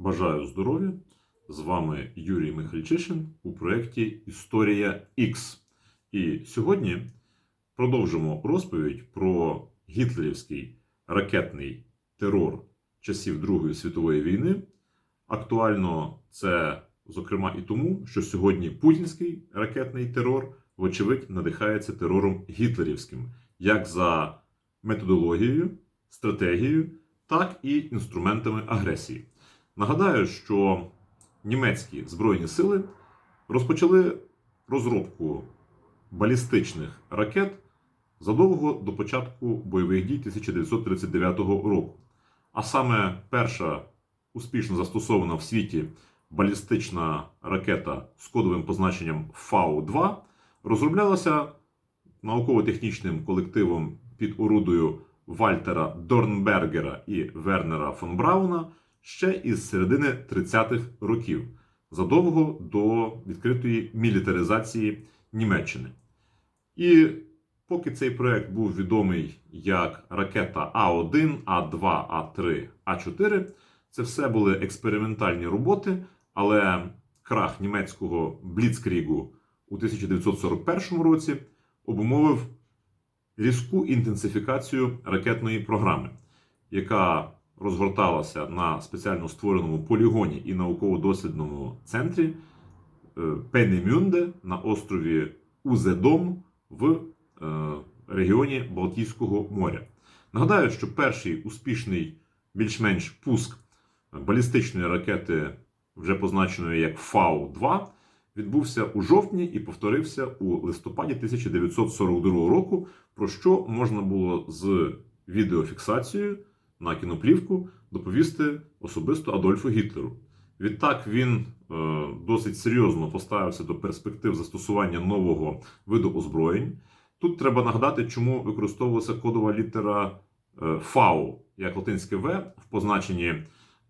Бажаю здоров'я! З вами Юрій Михальчишин у проєкті Історія X. І сьогодні продовжимо розповідь про гітлерівський ракетний терор часів Другої світової війни. Актуально це, зокрема, і тому, що сьогодні путінський ракетний терор, вочевидь, надихається терором гітлерівським, як за методологією, стратегією, так і інструментами агресії. Нагадаю, що німецькі збройні сили розпочали розробку балістичних ракет задовго до початку бойових дій 1939 року. А саме перша успішно застосована в світі балістична ракета з кодовим позначенням Фау-2 розроблялася науково-технічним колективом під орудою Вальтера Дорнбергера і Вернера фон Брауна ще із середини 30-х років, задовго до відкритої мілітаризації Німеччини. І поки цей проект був відомий як ракета А1, А2, А3, А4, це все були експериментальні роботи, але крах німецького Бліцкрігу у 1941 році обумовив різку інтенсифікацію ракетної програми, яка розгорталася на спеціально створеному полігоні і науково-дослідному центрі е, Пенемюнде на острові Узедом в е, регіоні Балтійського моря. Нагадаю, що перший успішний більш-менш пуск балістичної ракети, вже позначеної як Фау-2, відбувся у жовтні і повторився у листопаді 1942 року, про що можна було з відеофіксацією на кіноплівку доповісти особисто Адольфу Гітлеру. Відтак він е, досить серйозно поставився до перспектив застосування нового виду озброєнь. Тут треба нагадати, чому використовувалася кодова літера е, Фау як латинське В в позначенні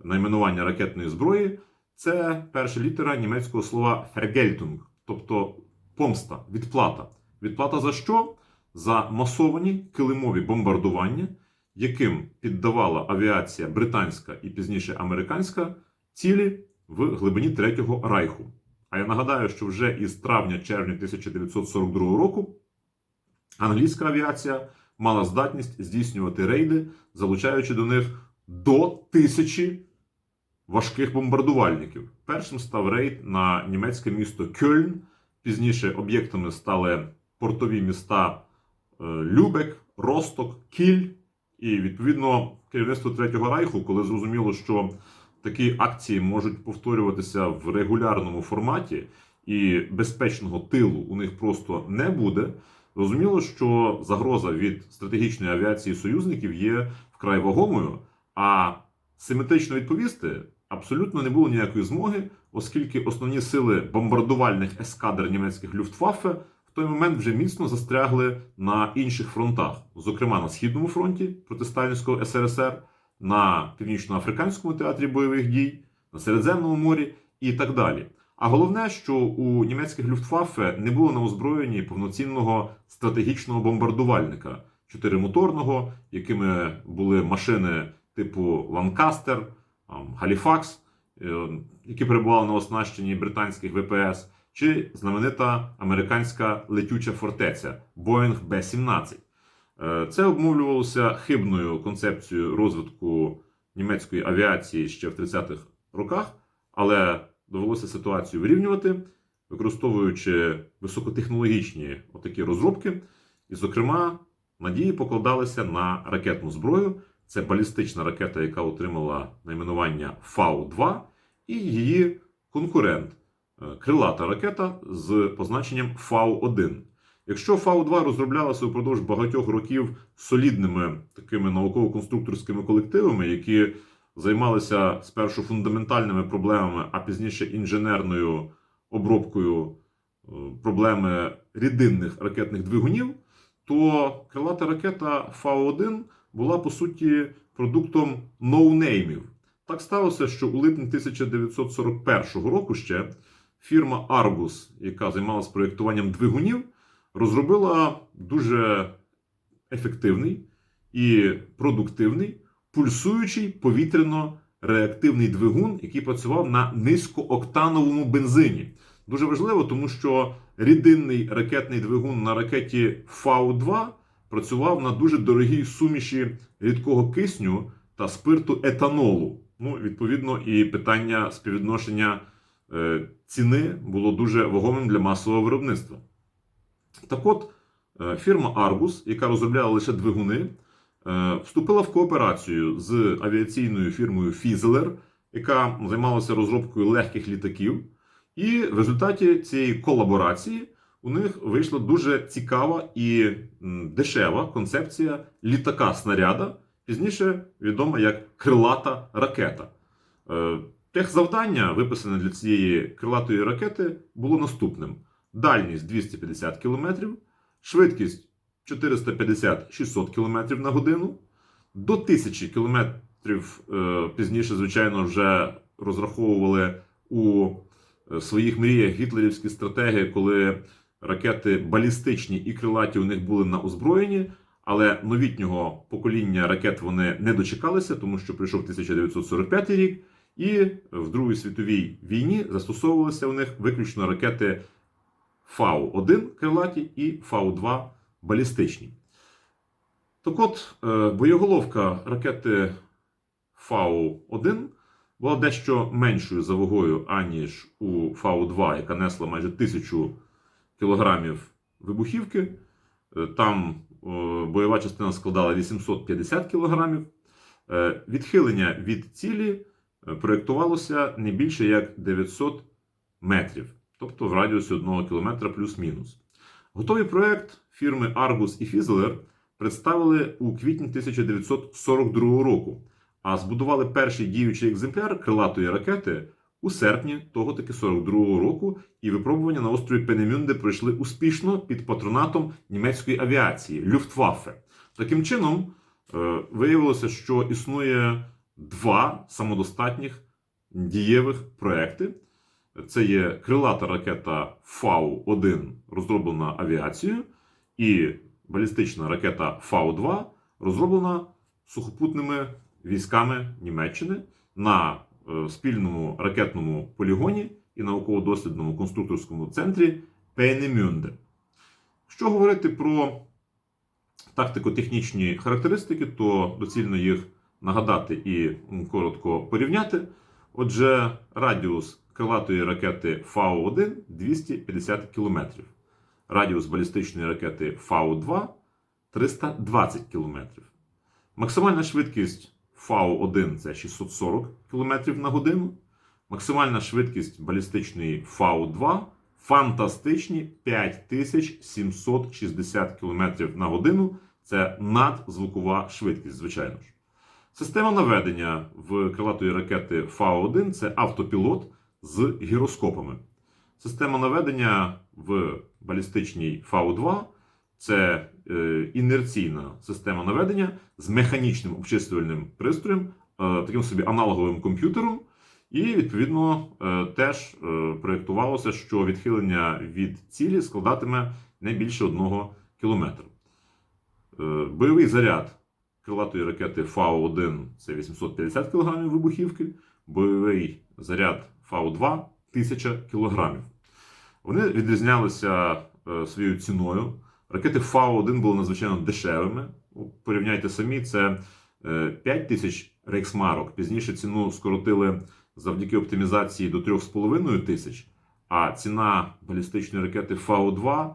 найменування ракетної зброї. Це перша літера німецького слова Vergeltung, тобто помста, відплата. Відплата за що? За масовані килимові бомбардування, яким піддавала авіація британська і пізніше американська цілі в глибині Третього Райху. А я нагадаю, що вже із травня-червня 1942 року англійська авіація мала здатність здійснювати рейди, залучаючи до них до тисячі важких бомбардувальників. Першим став рейд на німецьке місто Кьольн. Пізніше об'єктами стали портові міста е, Любек, Росток, Кіль. І відповідно керівництво Третього Райху, коли зрозуміло, що такі акції можуть повторюватися в регулярному форматі, і безпечного тилу у них просто не буде. Зрозуміло, що загроза від стратегічної авіації союзників є вкрай вагомою, а симетрично відповісти абсолютно не було ніякої змоги, оскільки основні сили бомбардувальних ескадр німецьких Люфтваффе той момент вже міцно застрягли на інших фронтах, зокрема на східному фронті проти Сталінського СРСР, на північноафриканському театрі бойових дій, на Середземному морі і так далі. А головне, що у німецьких Люфтваффе не було на озброєнні повноцінного стратегічного бомбардувальника чотиримоторного, якими були машини типу Ланкастер, Галіфакс, е, які перебували на оснащенні британських ВПС, чи знаменита американська летюча фортеця Boeing B-17. Е, Це обмовлювалося хибною концепцією розвитку німецької авіації ще в 30-х роках, але довелося ситуацію вирівнювати, використовуючи високотехнологічні отакі розробки. І, зокрема, надії покладалися на ракетну зброю. Це балістична ракета, яка отримала найменування Фау-2, і її конкурент крилата ракета з позначенням Фау-1. Якщо Фау-2 розроблялася упродовж багатьох років солідними такими науково-конструкторськими колективами, які займалися спершу фундаментальними проблемами, а пізніше інженерною обробкою е, проблеми рідинних ракетних двигунів, то крилата ракета Фау-1 була по суті продуктом ноунеймів. Так сталося, що у липні 1941 року ще фірма Argus, яка займалася проєктуванням двигунів, розробила дуже ефективний і продуктивний пульсуючий повітряно-реактивний двигун, який працював на низькооктановому бензині. Дуже важливо, тому що рідинний ракетний двигун на ракеті Фау-2 працював на дуже дорогій суміші рідкого кисню та спирту етанолу. Ну, відповідно, і питання співвідношення ціни було дуже вагомим для масового виробництва. Так от, е, фірма Argus, яка розробляла лише двигуни, е, вступила в кооперацію з авіаційною фірмою Fizzler, яка займалася розробкою легких літаків. І в результаті цієї колаборації у них вийшла дуже цікава і дешева концепція літака-снаряда, пізніше відома як крилата ракета. Е, Техзавдання, виписане для цієї крилатої ракети, було наступним: дальність 250 км, швидкість 450-600 км на годину, до 1000 км пізніше, звичайно, вже розраховували у е, своїх мріях гітлерівські стратегії, коли ракети балістичні і крилаті у них були на озброєнні. Але новітнього покоління ракет вони не дочекалися, тому що прийшов 1945 рік, і в Другій світовій війні застосовувалися у них виключно ракети Фау-1 крилаті і Фау-2 балістичні. Так от, е, боєголовка ракети Фау-1 була дещо меншою за вагою, аніж у Фау-2, яка несла майже 1000 кілограмів вибухівки. Е, Там е, бойова частина складала 850 кілограмів. Відхилення від цілі проєктувалося не більше як 900 метрів, тобто в радіусі 1 кілометра плюс-мінус. Готовий проект фірми Argus і Fizzler представили у квітні 1942 року, а збудували перший діючий екземпляр крилатої ракети у серпні того таки 42-го року, і випробування на острові Пенемюнде пройшли успішно під патронатом німецької авіації Люфтваффе. Таким чином, е, виявилося, що існує два самодостатніх дієвих проекти. Це є крилата ракета Фау-1, розроблена авіацією, і балістична ракета Фау-2, розроблена сухопутними військами Німеччини на е, спільному ракетному полігоні і науково-дослідному конструкторському центрі Пейнемюнде. Що говорити про тактико-технічні характеристики, то доцільно їх нагадати і коротко порівняти. Отже, радіус крилатої ракети Фау-1 250 км. Радіус балістичної ракети Фау-2 320 км. Максимальна швидкість Фау-1 це 640 км на годину. Максимальна швидкість балістичної Фау-2 фантастичні 5760 км на годину. Це надзвукова швидкість, звичайно ж. Система наведення в крилатої ракети Фау-1 це автопілот з гіроскопами. Система наведення в балістичній Фау-2 це е, інерційна система наведення з механічним обчислювальним пристроєм, е, таким собі аналоговим комп'ютером. І, відповідно, е, теж проєктувалося, що відхилення від цілі складатиме не більше одного кілометра. Бойовий заряд крилатої ракети Фау-1 це 850 кг вибухівки, бойовий заряд Фау-2 1000 кг. Вони відрізнялися е, своєю ціною. Ракети Фау-1 були надзвичайно дешевими. Ну, Порівняйте самі, це 5 тисяч рейхсмарок. Пізніше ціну скоротили завдяки оптимізації до 3,5 тисяч. А ціна балістичної ракети Фау-2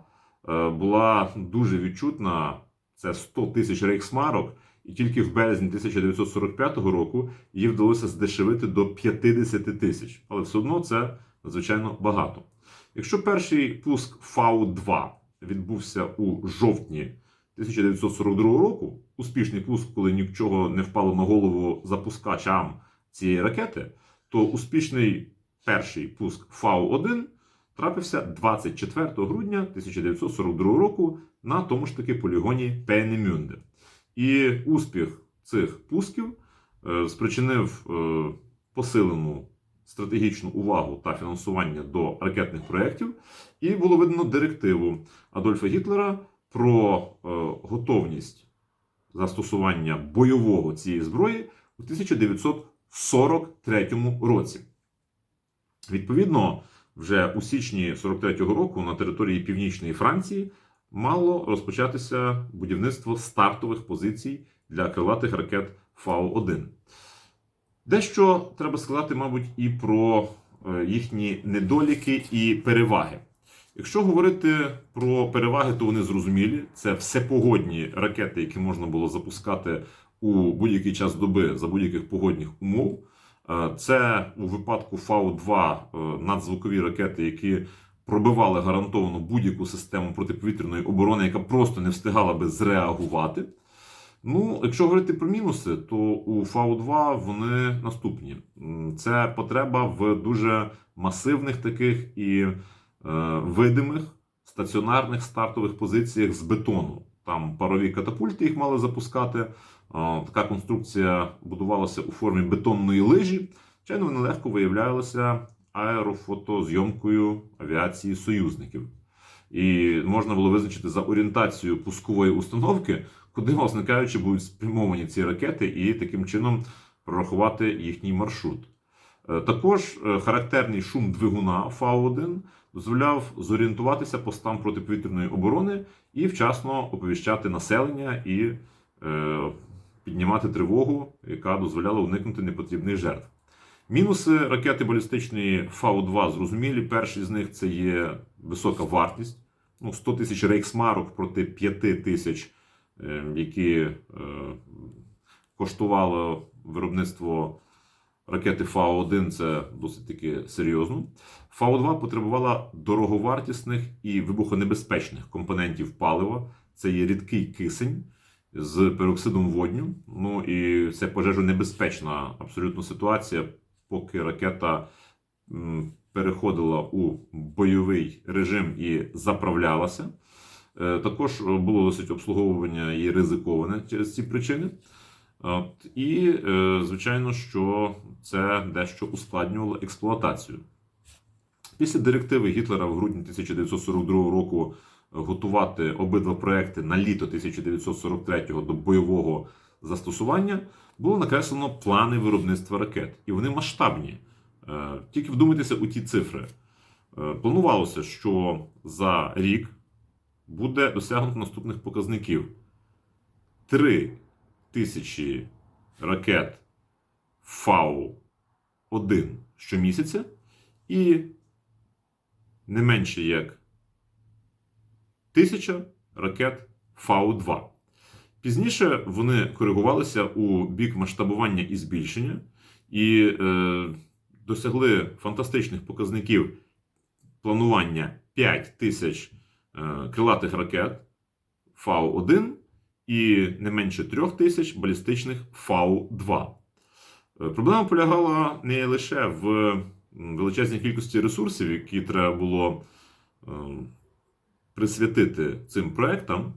е, була дуже відчутна. Це 100 тисяч рейхсмарок. І тільки в березні 1945 року її вдалося здешевити до 50 тисяч. Але все одно це надзвичайно багато. Якщо перший пуск Фау-2 відбувся у жовтні 1942 року, успішний пуск, коли нічого не впало на голову запускачам цієї ракети, то успішний перший пуск Фау-1 трапився 24 грудня 1942 року на тому ж таки полігоні Пенемюнде. І успіх цих пусків е, спричинив е, посилену стратегічну увагу та фінансування до ракетних проєктів, і було видано директиву Адольфа Гітлера про е, готовність застосування бойового цієї зброї у 43-му році. Відповідно, вже у січні 43-го року на території Північної Франції мало розпочатися будівництво стартових позицій для крилатих ракет Фау-1. Дещо треба сказати, мабуть, і про е, їхні недоліки і переваги. Якщо говорити про переваги, то вони зрозумілі. Це всепогодні ракети, які можна було запускати у будь-який час доби за будь-яких погодних умов. Е, Це у випадку Фау-2 е, надзвукові ракети, які пробивали гарантовано будь-яку систему протиповітряної оборони, яка просто не встигала би зреагувати. Ну, якщо говорити про мінуси, то у Фау-2 вони наступні. Це потреба в дуже масивних таких і е, видимих стаціонарних стартових позиціях з бетону. Там парові катапульти їх мали запускати. Е, Така конструкція будувалася у формі бетонної лижі. Звичайно, вони легко виявлялися аерофотозйомкою авіації союзників. І можна було визначити за орієнтацією пускової установки, куди, власне кажучи, будуть спрямовані ці ракети, і таким чином прорахувати їхній маршрут. Е, Також е, характерний шум двигуна Фау-1 дозволяв зорієнтуватися постам протиповітряної оборони і вчасно оповіщати населення і е, піднімати тривогу, яка дозволяла уникнути непотрібних жертв. Мінуси ракети балістичної Фау-2 зрозумілі. Перший з них це є висока вартість. Ну, 100 тисяч рейхсмарок проти 5 тисяч, е, які е, коштувало виробництво ракети Фау-1, це досить таки серйозно. Фау-2 потребувала дороговартісних і вибухонебезпечних компонентів палива. Це є рідкий кисень з пероксидом водню. Ну і це пожежонебезпечна абсолютно ситуація, поки ракета переходила у бойовий режим і заправлялася. Е, Також було досить обслуговування і ризиковане через ці причини. От, і, е, звичайно, що це дещо ускладнювало експлуатацію. Після директиви Гітлера в грудні 1942 року готувати обидва проекти на літо 1943 до бойового застосування було накреслено плани виробництва ракет. І вони масштабні. Е, Тільки вдумайтеся у ті цифри. Е, Планувалося, що за рік буде досягнуто наступних показників: 3 тисячі ракет Фау-1 щомісяця і не менше як тисяча ракет Фау-2. Пізніше вони коригувалися у бік масштабування і збільшення і е, досягли фантастичних показників планування 5 тисяч е, крилатих ракет Фау-1 і не менше 3 тисяч балістичних Фау-2. Е, Проблема полягала не лише в величезній кількості ресурсів, які треба було е, присвятити цим проектам,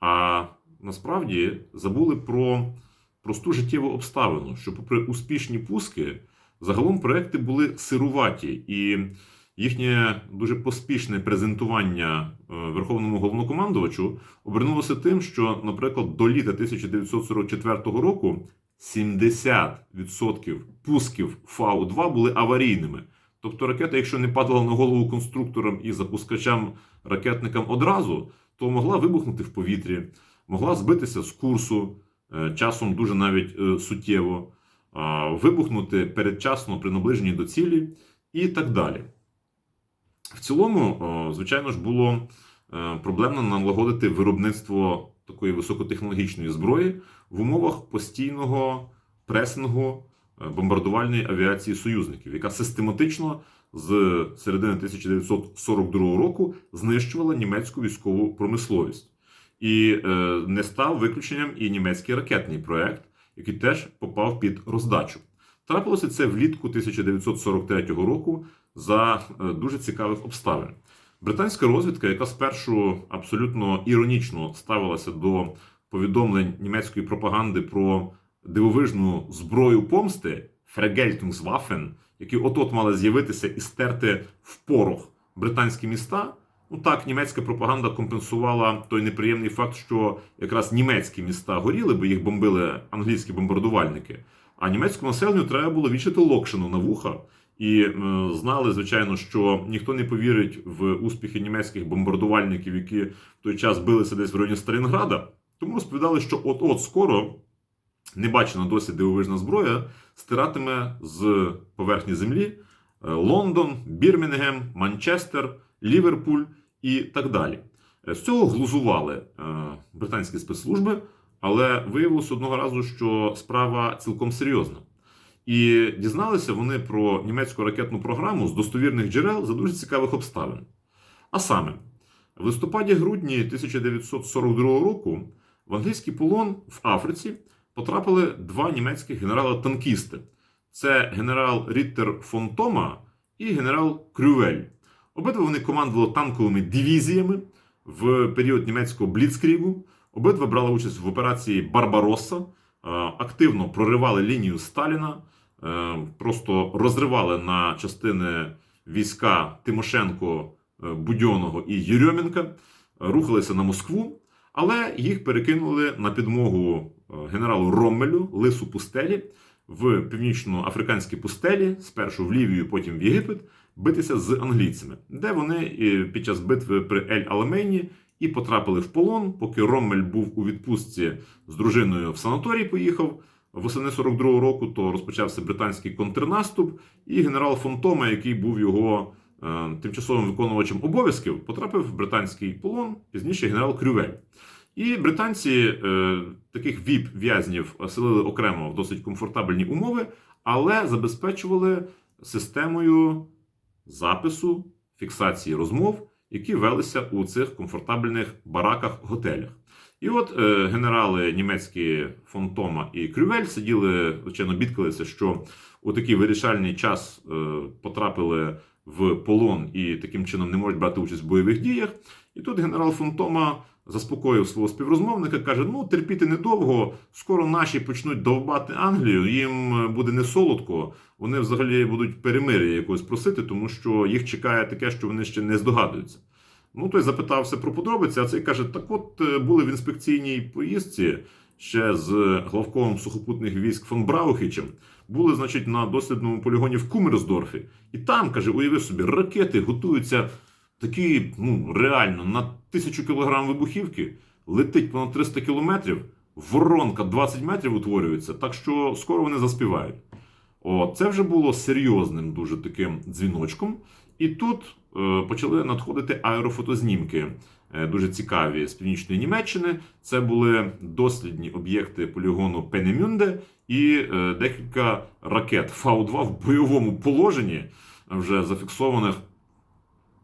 а насправді забули про просту життєву обставину, що, попри успішні пуски, загалом проекти були сируваті, і їхнє дуже поспішне презентування е, Верховному головнокомандувачу обернулося тим, що, наприклад, до літа 1944 року 70% пусків Фау-2 були аварійними. Тобто ракета, якщо не падала на голову конструкторам і запускачам ракетникам одразу, то могла вибухнути в повітрі, могла збитися з курсу, е, часом дуже навіть е, суттєво, вибухнути передчасно при наближенні до цілі і так далі. В цілому, звичайно ж, було е, проблемно налагодити виробництво такої високотехнологічної зброї в умовах постійного пресингу е, бомбардувальної авіації союзників, яка систематично з середини 1942 року знищувала німецьку військову промисловість. І е, не став виключенням і німецький ракетний проект, який теж попав під роздачу. Трапилося це влітку 1943 року за е, дуже цікавих обставин. Британська розвідка, яка спершу абсолютно іронічно ставилася до повідомлень німецької пропаганди про дивовижну зброю помсти Vergeltungswaffen, які от-от мали з'явитися і стерти в порох британські міста. Ну так, німецька пропаганда компенсувала той неприємний факт, що якраз німецькі міста горіли, бо їх бомбили англійські бомбардувальники. А німецькому населенню треба було вішати локшину на вуха. І е, знали, звичайно, що ніхто не повірить в успіхи німецьких бомбардувальників, які в той час билися десь в районі Сталінграда. Тому розповідали, що от-от скоро небачена досі дивовижна зброя стиратиме з поверхні землі е, Лондон, Бірмінгем, Манчестер, Ліверпуль і так далі. Е, З цього глузували е, британські спецслужби, але виявилося одного разу, що справа цілком серйозна. І дізналися вони про німецьку ракетну програму з достовірних джерел за дуже цікавих обставин. А саме, в листопаді-грудні 1942 року в англійський полон в Африці потрапили два німецьких генерала-танкісти: це генерал Ріттер фон Тома і генерал Крювель. Обидва вони командували танковими дивізіями в період німецького Бліцкрігу. Обидва брали участь в операції Барбаросса, е, активно проривали лінію Сталіна, е, просто розривали на частини війська Тимошенко, е, Будьоного і Єрьомінка, рухалися на Москву, але їх перекинули на підмогу генералу Роммелю, лису пустелі, в північноафриканській пустелі, спершу в Лівію, потім в Єгипет, битися з англійцями, де вони е, під час битви при Ель-Аламейні і потрапили в полон, поки Роммель був у відпустці з дружиною в санаторій, поїхав восени 42-го року, то розпочався британський контрнаступ, і генерал Фонтома, який був його е, тимчасовим виконувачем обов'язків, потрапив в британський полон, пізніше генерал Крювель. І британці е, таких віп-в'язнів селили окремо в досить комфортабельні умови, але забезпечували системою запису, фіксації розмов, які велися у цих комфортабельних бараках-готелях. І от е, генерали німецькі Фонтома і Крювель сиділи, звичайно, бідкалися, що у такий вирішальний час е, потрапили в полон і таким чином не можуть брати участь в бойових діях. І тут генерал Фонтома заспокоїв свого співрозмовника, каже: ну терпіти недовго, скоро наші почнуть довбати Англію, їм буде не солодко. Вони взагалі будуть перемир'я якогось просити, тому що їх чекає таке, що вони ще не здогадуються. Ну, той запитався про подробиці, а цей каже: так от е, були в інспекційній поїздці ще з главковим сухопутних військ фон Браухичем. Були, значить, на дослідному полігоні в Кумерсдорфі. І там, каже, уяви собі, ракети готуються такі, ну, реально, на тисячу кілограм вибухівки, летить понад 300 кілометрів, воронка 20 метрів утворюється, так що скоро вони заспівають. О, це вже було серйозним дуже таким дзвіночком. І тут е, почали надходити аерофотознімки, е, дуже цікаві з північної Німеччини. Це були дослідні об'єкти полігону Пенемюнде і е, декілька ракет Фау-2 в бойовому положенні, вже зафіксованих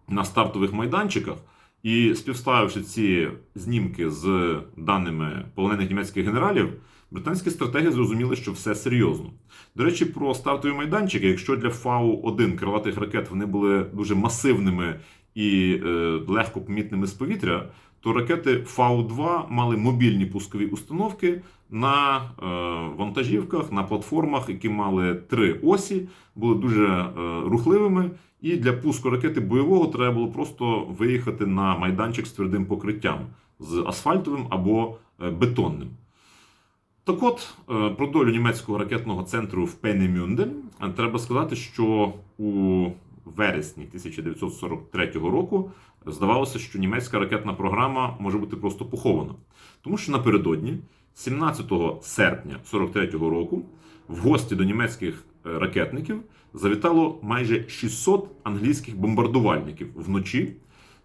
на стартових майданчиках. І співставивши ці знімки з даними полонених німецьких генералів, британські стратеги зрозуміли, що все серйозно. До речі, про стартові майданчики, якщо для Фау-1 крилатих ракет вони були дуже масивними і е, легко помітними з повітря, то ракети Фау-2 мали мобільні пускові установки на е, вантажівках, на платформах, які мали три осі, були дуже е, рухливими. І для пуску ракети бойового треба було просто виїхати на майданчик з твердим покриттям з асфальтовим або е, бетонним. Так от, про долю німецького ракетного центру в Пенемюнде треба сказати, що у вересні 1943 року здавалося, що німецька ракетна програма може бути просто похована. Тому що напередодні, 17 серпня 1943 року, в гості до німецьких е, ракетників завітало майже 600 англійських бомбардувальників вночі,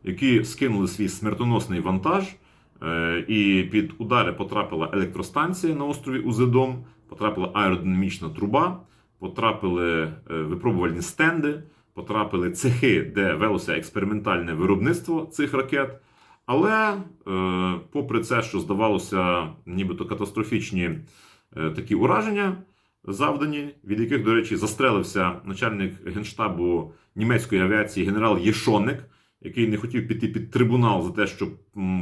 які скинули свій смертоносний вантаж. Е, І під удари потрапила електростанція на острові Узедом, потрапила аеродинамічна труба, потрапили е, випробувальні стенди, потрапили цехи, де велося експериментальне виробництво цих ракет. Але, е, попри це, що здавалося, нібито катастрофічні е, такі ураження завдані, від яких, до речі, застрелився начальник генштабу німецької авіації генерал Єшоник, який не хотів піти під трибунал за те, що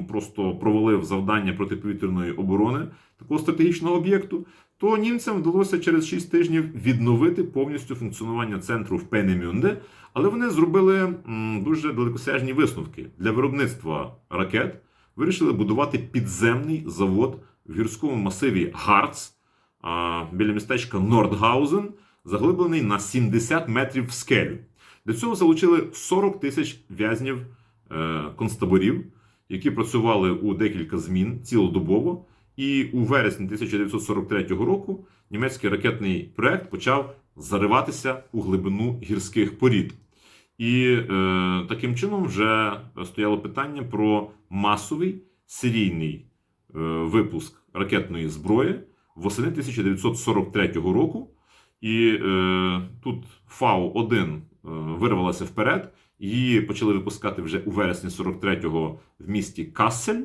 просто провалив завдання протиповітряної оборони такого стратегічного об'єкту, то німцям вдалося через 6 тижнів відновити повністю функціонування центру в Пенемюнде, але вони зробили дуже далекосяжні висновки для виробництва ракет. Вирішили будувати підземний завод в гірському масиві Гарц. біля містечка Нордгаузен, заглиблений на 70 метрів в скелю. Для цього залучили 40 тисяч в'язнів е, концтаборів, які працювали у декілька змін цілодобово. І у вересні 1943 року німецький ракетний проект почав зариватися у глибину гірських порід. І е, таким чином вже стояло питання про масовий серійний е, випуск ракетної зброї восени 1943 року. І е, тут Фау-1 е, вирвалася вперед. Її почали випускати вже у вересні 43-го в місті Кассель.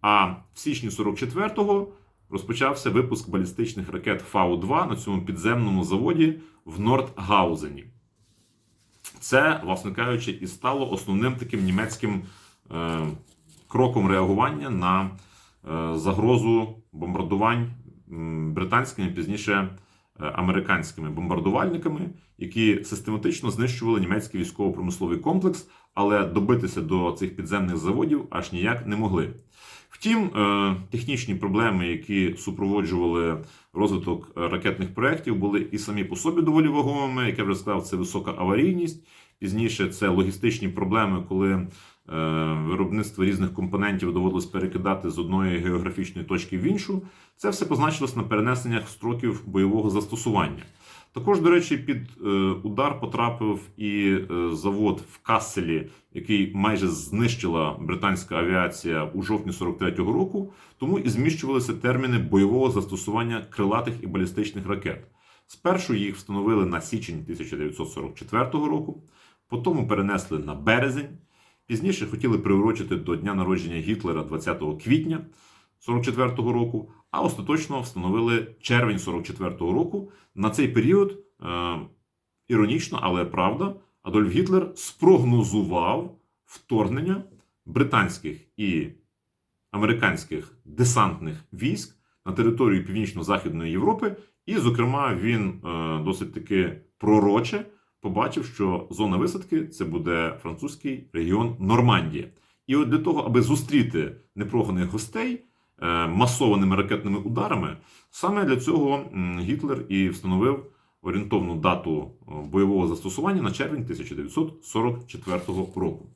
А в січні 44-го розпочався випуск балістичних ракет Фау-2 на цьому підземному заводі в Нордгаузені. Це, власне кажучи, і стало основним таким німецьким е, кроком реагування на е, загрозу бомбардувань британськими, пізніше е, американськими бомбардувальниками, які систематично знищували німецький військово-промисловий комплекс, але добитися до цих підземних заводів аж ніяк не могли. Втім, е, технічні проблеми, які супроводжували розвиток е, ракетних проєктів, були і самі по собі доволі вагомими. Як я вже сказав, це висока аварійність. Пізніше це логістичні проблеми, коли е, виробництво різних компонентів доводилось перекидати з одної географічної точки в іншу. Це все позначилось на перенесеннях строків бойового застосування. Також, до речі, під е, удар потрапив і е, завод в Касселі, який майже знищила британська авіація у жовтні 43-го року. Тому і зміщувалися терміни бойового застосування крилатих і балістичних ракет. Спершу їх встановили на січень 1944 року, потім перенесли на березень. Пізніше хотіли приурочити до дня народження Гітлера 20 квітня 44-го року, а остаточно встановили червень 44-го року. На цей період, е, іронічно, але правда, Адольф Гітлер спрогнозував вторгнення британських і американських десантних військ на територію Північно-Західної Європи, і, зокрема, він е, досить таки пророче побачив, що зона висадки це буде французький регіон Нормандія. І от для того, аби зустріти непроганих гостей масованими ракетними ударами, саме для цього Гітлер і встановив орієнтовну дату е, бойового застосування на червень 1944 року.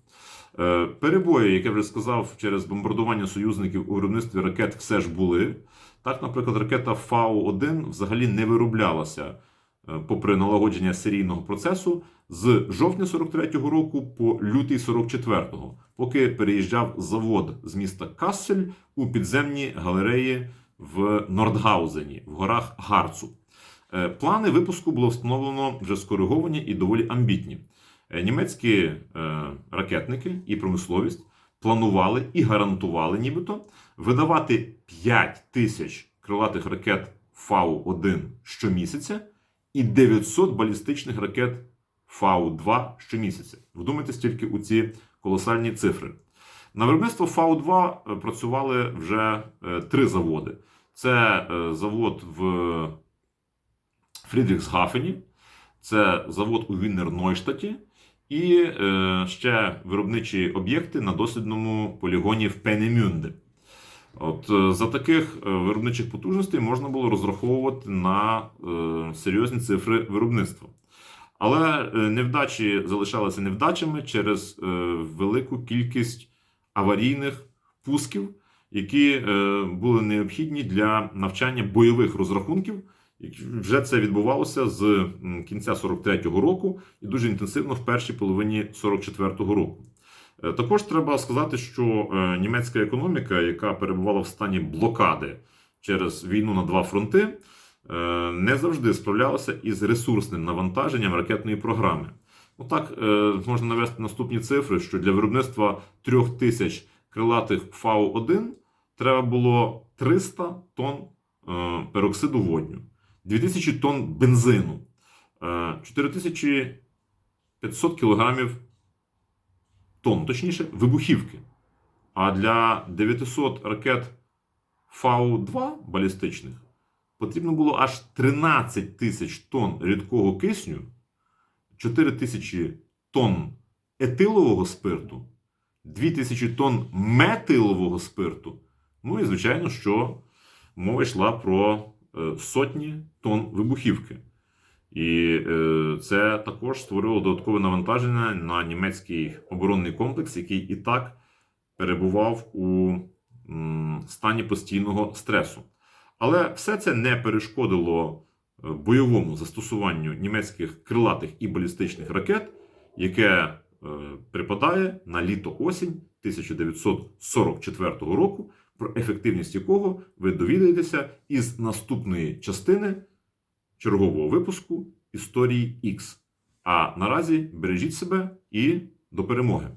Е, Перебої, як я вже сказав, через бомбардування союзників у виробництві ракет все ж були. Так, наприклад, ракета Фау-1 взагалі не вироблялася е, попри налагодження серійного процесу з жовтня 43-го року по лютий 44-го, поки переїжджав завод з міста Кассель у підземні галереї в Нордгаузені в горах Гарцу. Е, Плани випуску було встановлено вже скориговані і доволі амбітні. Е, Німецькі е, ракетники і промисловість планували і гарантували, нібито, видавати 5 тисяч крилатих ракет Фау-1 щомісяця і 900 балістичних ракет Фау-2 щомісяця. Вдумайтесь тільки у ці колосальні цифри. На виробництво Фау-2 е, працювали вже е, три заводи. Це е, завод в Фрідріхсгафені, це завод у Віннер-Нойштаті і ще виробничі об'єкти на дослідному полігоні в Пенемюнде. От е, за таких е, виробничих потужностей можна було розраховувати на е, серйозні цифри виробництва. Але е, невдачі залишалися невдачами через е, велику кількість аварійних пусків, які е, були необхідні для навчання бойових розрахунків. Вже це відбувалося з кінця 43-го року і дуже інтенсивно в першій половині 44-го року. Е, Також треба сказати, що е, німецька економіка, яка перебувала в стані блокади через війну на два фронти, е, не завжди справлялася із ресурсним навантаженням ракетної програми. Отак можна навести наступні цифри, що для виробництва трьох тисяч крилатих Фау-1 треба було 300 тонн пероксиду водню, 2000 тонн бензину, е, 4500 кілограмів тонн, точніше, вибухівки. А для 900 ракет Фау-2 балістичних потрібно було аж 13 тисяч тонн рідкого кисню, 4 тисячі тонн етилового спирту, 2 тисячі тонн метилового спирту. Ну і, звичайно, що мова йшла про е, сотні тонн вибухівки. І е, це також створило додаткове навантаження на німецький оборонний комплекс, який і так перебував у стані постійного стресу. Але все це не перешкодило е, бойовому застосуванню німецьких крилатих і балістичних ракет, яке е, припадає на літо-осінь 1944 року, про ефективність якого ви довідаєтеся із наступної частини чергового випуску історії X. А наразі бережіть себе і до перемоги!